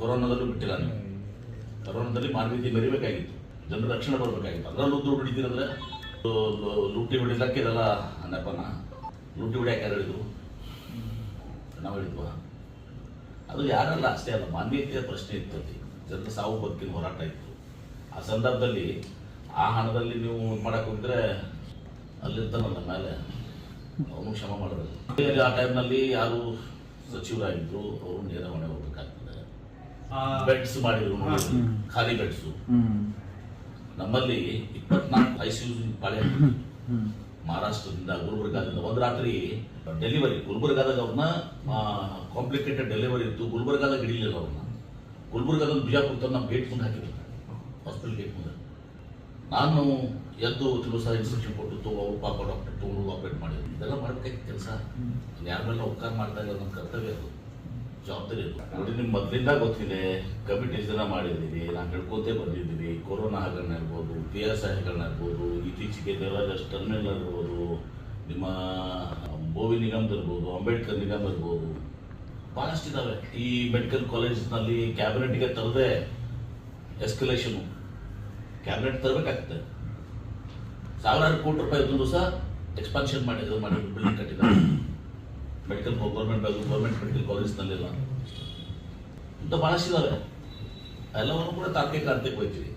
ಕೊರೋನಾದಲ್ಲೂ ಬಿಟ್ಟಿಲ್ಲ ನೀವು. ಕೊರೋನಾದಲ್ಲಿ ಮಾನವೀಯತೆ ಮರಿಬೇಕಾಗಿತ್ತು. ಜನರ ರಕ್ಷಣೆ ಬರಬೇಕಾಗಿತ್ತು. ಅದರಲ್ಲೂ ದುಡ್ಡು ಹಿಡಿದಿರಂದ್ರೆ ಲೂಟಿ ಹೊಡಿಲಕ್ಕೆ ಇದೆಲ್ಲ ನೆಪನ ಲೂಟಿ ಹೊಡಿಯಕ್ಕೆ ಯಾರು ಹೇಳಿದ್ರು? ನಾವು ಹೇಳಿದ್ವಾ? ಅದು ಯಾರಲ್ಲ, ಅಷ್ಟೇ ಅಲ್ಲ. ಮಾನವೀಯತೆಯ ಪ್ರಶ್ನೆ ಇತ್ತು ಅಲ್ಲಿ. ಜನರ ಸಾವು ಬದುಕಿನ ಹೋರಾಟ ಇತ್ತು. ಆ ಸಂದರ್ಭದಲ್ಲಿ ಆ ಹಣದಲ್ಲಿ ನೀವು ಮಾಡಕ್ಕೆ ಮಾಡಕ್ ಹೋಗಿದ್ರೆ ಅಲ್ಲಿರ್ತಾನಲ್ಲ ಮೇಲೆ. ಅವನು ಕ್ಷಮ ಮಾಡಬೇಕು ಆ ಟೈಮ್ನಲ್ಲಿ ಯಾರು ಸಚಿವರಾಗಿದ್ರು, ಅವರು ನೇರ ಹೊಣೆ ಹೋಗ್ಬೇಕಾಗ್ತದೆ. ಬೆಡ್ಸ್ ಮಾಡಿದ್ರು. ಖಾಲಿ ಬೆಡ್ಸ್ ನಮ್ಮಲ್ಲಿ ಇಪ್ಪತ್ನಾಲ್ಕು ಐ ಸಿ ಯು ಪಾಳೆ ಮಹಾರಾಷ್ಟ್ರದಿಂದ ಗುಲ್ಬರ್ಗಾದಿಂದ. ಒಂದ್ ರಾತ್ರಿ ಡೆಲಿವರಿ. ಗುಲ್ಬರ್ಗಾದಾಗ ಅವ್ರನ್ನ ಕಾಂಪ್ಲಿಕೇಟೆಡ್ ಡೆಲಿವರಿ ಇತ್ತು. ಗುಲ್ಬರ್ಗಾದಾಗ ಹಿಡಿಲಿಲ್ಲ ಅವ್ರನ್ನ. ಗುಲ್ಬರ್ಗಾದ ಬಿಜಾಪುರ ತಂದು ನಮ್ಮ ಗೇಟ್ ಮುಂದೆ ಹಾಕಿದ್ರು. ಹಾಸ್ಪಿಟಲ್ ಗೇಟ್ ಮುಂದೆ. ನಾನು ಎದ್ದು ಕೆಲವು ಸಹ ಇನ್ಸ್ಟ್ರಕ್ಷನ್ ಕೊಟ್ಟು ಅವ್ರು ಪಾಪ ಡಾಕ್ಟರ್ ತೊಗೊಂಡು ಆಪರೇಟ್ ಮಾಡಿದ್ರು. ಇದೆಲ್ಲ ಮಾಡ್ಬೇಕಾಗಿತ್ತು ಕೆಲಸ. ಯಾರ ಮೇಲೆ ಉಪಕಾರ ಮಾಡ್ತಾ ಇಲ್ಲ ನಮ್ಮ ಕರ್ತವ್ಯ ಅದು. ಜವಾಬ್ದಾರಿ ನೋಡಿ ನಿಮ್ಗೆ ಮೊದಲಿಂದ ಗೊತ್ತಿದೆ ಕಮಿಟೀಸ್ ಎಲ್ಲ ಮಾಡಿದ್ದೀವಿ ನಾನು ಹೇಳ್ಕೊತೇ ಬಂದಿದ್ದೀವಿ ಕೊರೋನಾ ಹಗರಣ ಇರ್ಬೋದು ಪಿ ಎಸ್ ಐ ಹಗರಣ ಇರ್ಬೋದು, ಇತ್ತೀಚೆಗೆ ದೇವರಾಜ್ ಟರ್ಮಿನಲ್ ಇರ್ಬೋದು, ನಿಮ್ಮ ಬೋವಿ ನಿಗಮ್ ಇರ್ಬೋದು, ಅಂಬೇಡ್ಕರ್ ನಿಗಮ್ ಇರ್ಬೋದು. ಭಾಳಷ್ಟು ಇದಾವೆ. ಈ ಮೆಡಿಕಲ್ ಕಾಲೇಜ್ನಲ್ಲಿ ಕ್ಯಾಬಿನೆಟ್ಗೆ ತರದೆ ಎಸ್ಕಲೇಷನು ಕ್ಯಾಬಿನೆಟ್ ತರಬೇಕಾಗ್ತದೆ ಸಾವಿರಾರು ಕೋಟಿ ರೂಪಾಯಿ ಇದ್ರೂ ಸಹ ಎಕ್ಸ್ಪಾನ್ಷನ್ ಮಾಡಿದ್ರು ಮಾಡಿ, ಬಿಲ್ಡಿಂಗ್ ಕಟ್ಟಿದ್ದಾರೆ. ಗೌರ್ಮೆಂಟ್ ಗೌರ್ಮೆಂಟ್ ಮೆಡಿಕಲ್ ಕಾಲೇಜ್ನಲ್ಲಿಲ್ಲ ಇಂಥ ಭಾಳಷ್ಟು ಇದಾವೆ ಎಲ್ಲವನ್ನು ಕೂಡ ತಾರ್ಕಿಕ ಅರ್ಥಕ್ಕೆ ಹೋಗ್ತೀವಿ